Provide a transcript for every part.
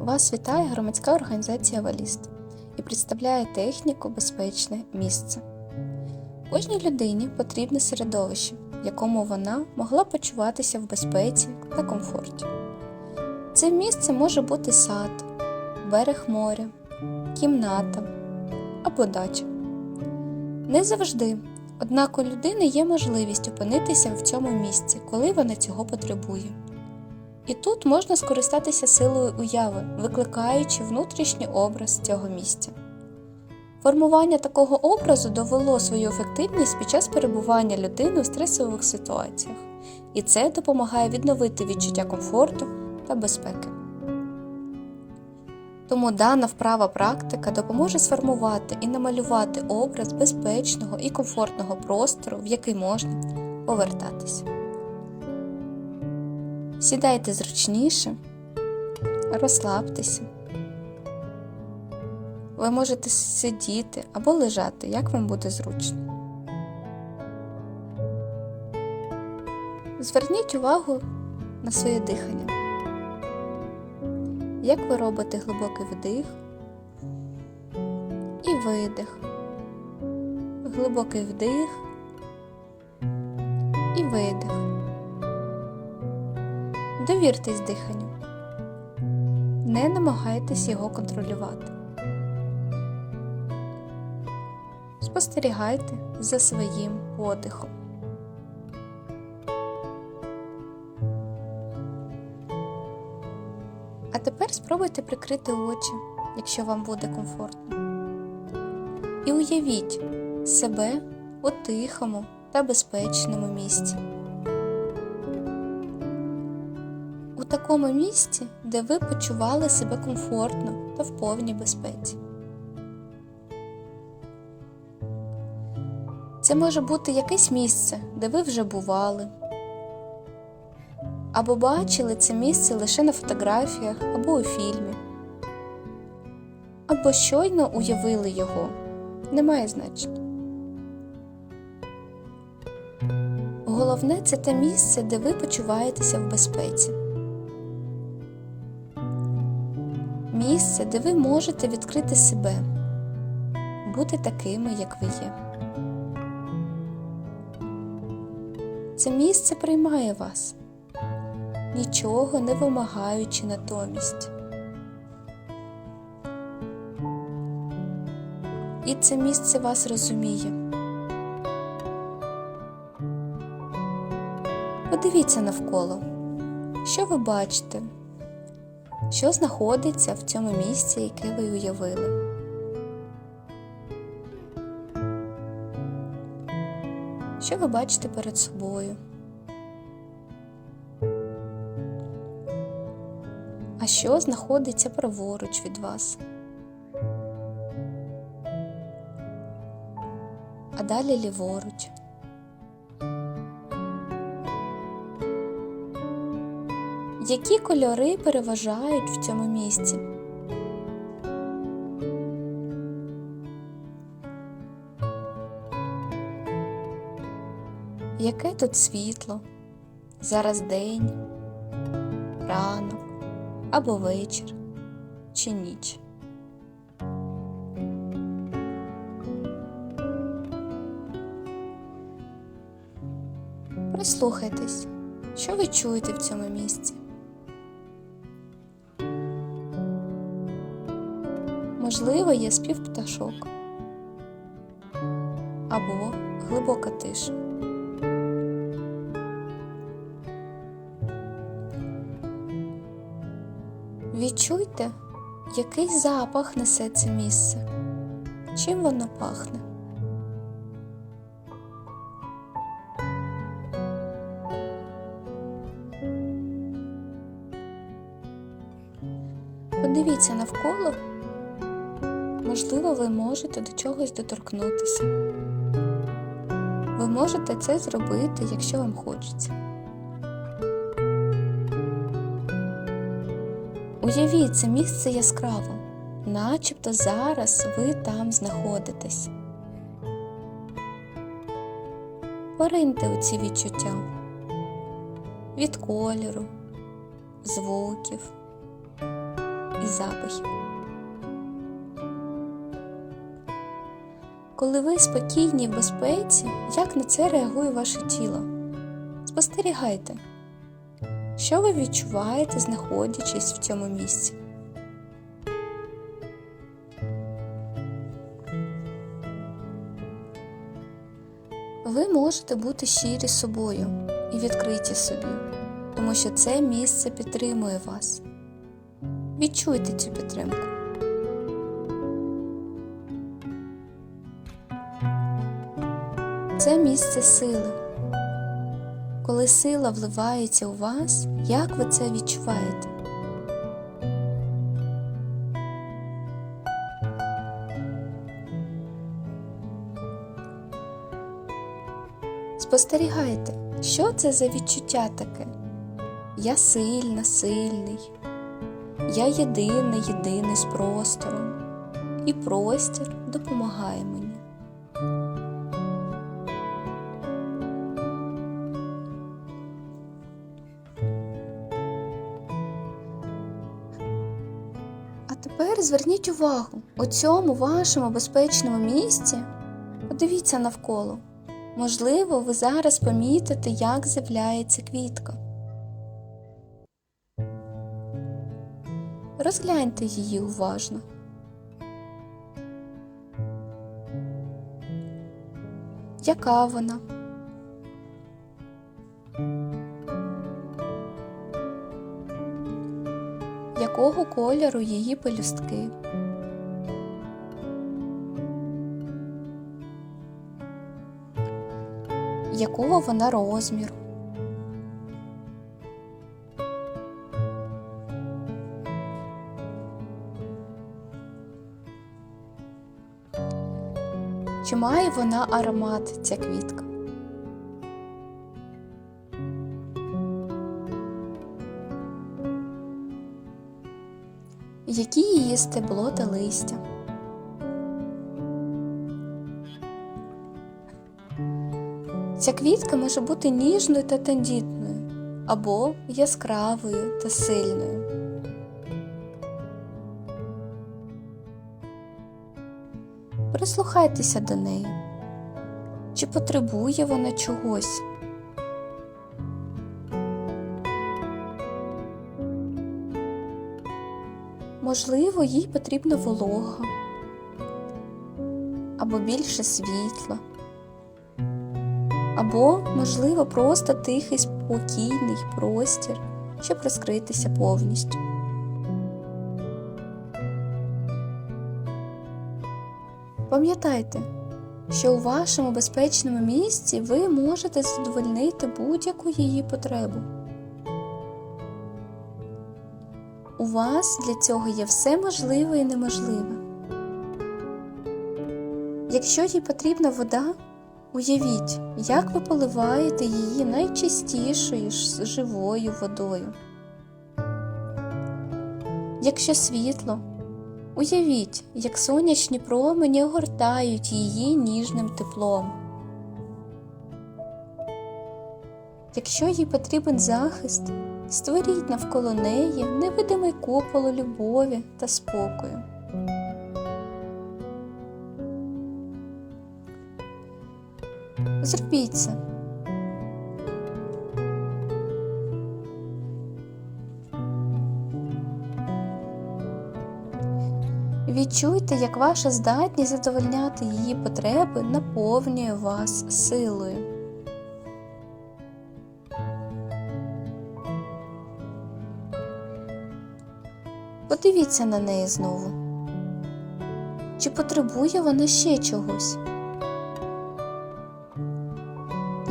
Вас вітає громадська організація Валіст і представляє техніку Безпечне місце. Кожній людині потрібне середовище, в якому вона могла почуватися в безпеці та комфорті. Це місце може бути сад, берег моря, кімната або дача. Не завжди, однак у людини є можливість опинитися в цьому місці, коли вона цього потребує. І тут можна скористатися силою уяви, викликаючи внутрішній образ цього місця. Формування такого образу довело свою ефективність під час перебування людини у стресових ситуаціях, і це допомагає відновити відчуття комфорту та безпеки. Тому дана вправа практика допоможе сформувати і намалювати образ безпечного і комфортного простору, в який можна повертатися. Сідайте зручніше, розслабтеся. Ви можете сидіти або лежати, як вам буде зручно. Зверніть увагу на своє дихання. Як ви робите глибокий вдих і видих, глибокий вдих і видих. Довіртесь диханню. Не намагайтесь його контролювати. Спостерігайте за своїм подихом. А тепер спробуйте прикрити очі, якщо вам буде комфортно. І уявіть себе у тихому та безпечному місці. Такому місці, де ви почували себе комфортно та в повній безпеці. Це може бути якесь місце, де ви вже бували, або бачили це місце лише на фотографіях або у фільмі, або щойно уявили його. Немає значення. Головне це те місце, де ви почуваєтеся в безпеці. Місце, де ви можете відкрити себе, бути такими, як ви є. Це місце приймає вас, нічого не вимагаючи натомість. І це місце вас розуміє. Подивіться навколо, що ви бачите, що знаходиться в цьому місці, яке ви уявили. Що ви бачите перед собою? А що знаходиться праворуч від вас? А далі ліворуч. Які кольори переважають в цьому місці? Яке тут світло? Зараз день, ранок або вечір чи ніч? Прислухайтесь, що ви чуєте в цьому місці? Можливо, є спів пташок або глибока тиша. Відчуйте, який запах несе це місце. Чим воно пахне? Подивіться навколо, можливо, ви можете до чогось доторкнутися. Ви можете це зробити, якщо вам хочеться. Уявіть це місце яскраво, начебто зараз ви там знаходитесь. Пориньте у ці відчуття від кольору, звуків, і запахів. Коли ви спокійні в безпеці, як на це реагує ваше тіло? Спостерігайте, що ви відчуваєте, знаходячись в цьому місці. Ви можете бути щирі з собою і відкриті собі, тому що це місце підтримує вас. Відчуйте цю підтримку. Це місце сили. Коли сила вливається у вас, як ви це відчуваєте? Спостерігайте, що це за відчуття таке? Я сильна, сильний, я єдиний, єдиний з простором, і простір допомагає мені. Зверніть увагу у цьому вашому безпечному місці. Подивіться навколо. Можливо, ви зараз помітите, як з'являється квітка. Розгляньте її уважно. Яка вона? Якого кольору її пелюстки? Якого вона розміру? Чи має вона аромат ця квітка? Які її стебло та листя? Ця квітка може бути ніжною та тендітною або яскравою та сильною. Прислухайтеся до неї. Чи потребує вона чогось? Можливо, їй потрібна волога або більше світла, або, можливо, просто тихий спокійний простір, щоб розкритися повністю. Пам'ятайте, що у вашому безпечному місці ви можете задовольнити будь-яку її потребу. У вас для цього є все можливе і неможливе. Якщо їй потрібна вода, уявіть, як ви поливаєте її найчистішою живою водою. Якщо світло, уявіть, як сонячні промені огортають її ніжним теплом. Якщо їй потрібен захист, створіть навколо неї невидимий купол любові та спокою. Зробіть це. Відчуйте, як ваша здатність задовольняти її потреби наповнює вас силою. Подивіться на неї знову. Чи потребує вона ще чогось?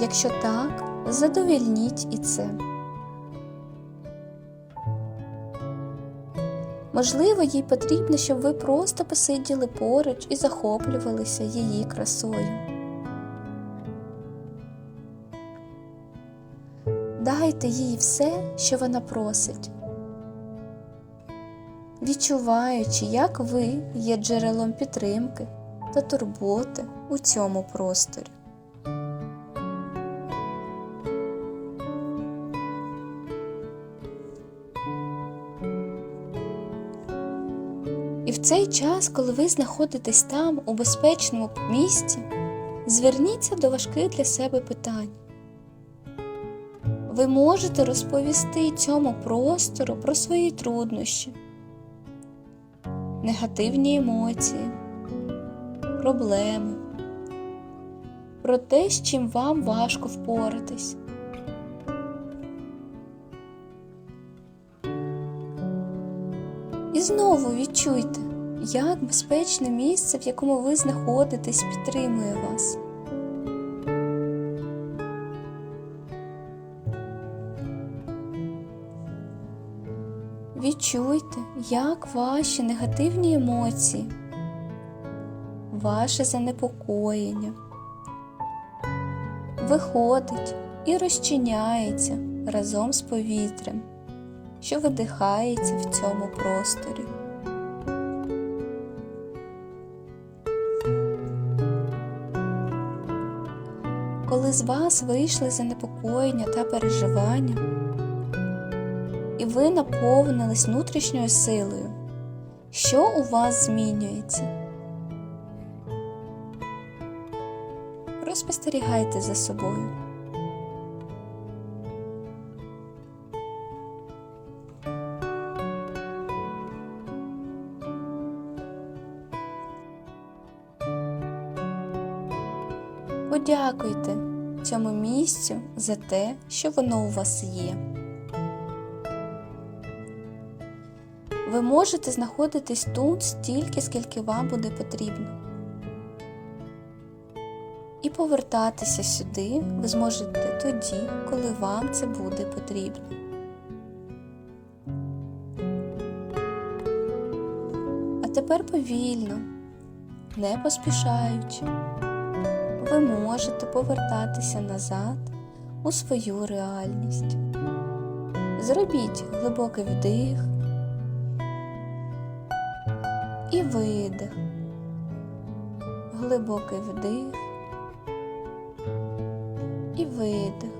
Якщо так, задовільніть і це. Можливо, їй потрібно, щоб ви просто посиділи поруч і захоплювалися її красою. Дайте їй все, що вона просить, відчуваючи, як ви є джерелом підтримки та турботи у цьому просторі. І в цей час, коли ви знаходитесь там, у безпечному місці, зверніться до важких для себе питань. Ви можете розповісти цьому простору про свої труднощі, негативні емоції, проблеми, про те, з чим вам важко впоратись. І знову відчуйте, як безпечне місце, в якому ви знаходитесь, підтримує вас. Як ваші негативні емоції, ваше занепокоєння виходить і розчиняється разом з повітрям, що видихається в цьому просторі. Коли з вас вийшли занепокоєння та переживання, ви наповнились внутрішньою силою, що у вас змінюється? Розпостерігайте за собою. Подякуйте цьому місцю за те, що воно у вас є. Ви можете знаходитись тут стільки, скільки вам буде потрібно. І повертатися сюди ви зможете тоді, коли вам це буде потрібно. А тепер повільно, не поспішаючи, ви можете повертатися назад у свою реальність. Зробіть глибокий вдих і видих, глибокий вдих і видих.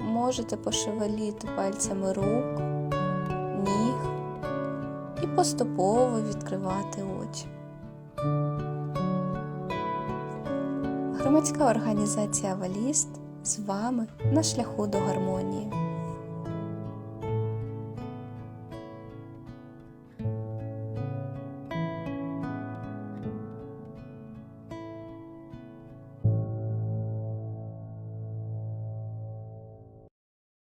Можете пошевеліти пальцями рук, ніг і поступово відкривати очі. Громадська організація Валіст з вами на шляху до гармонії.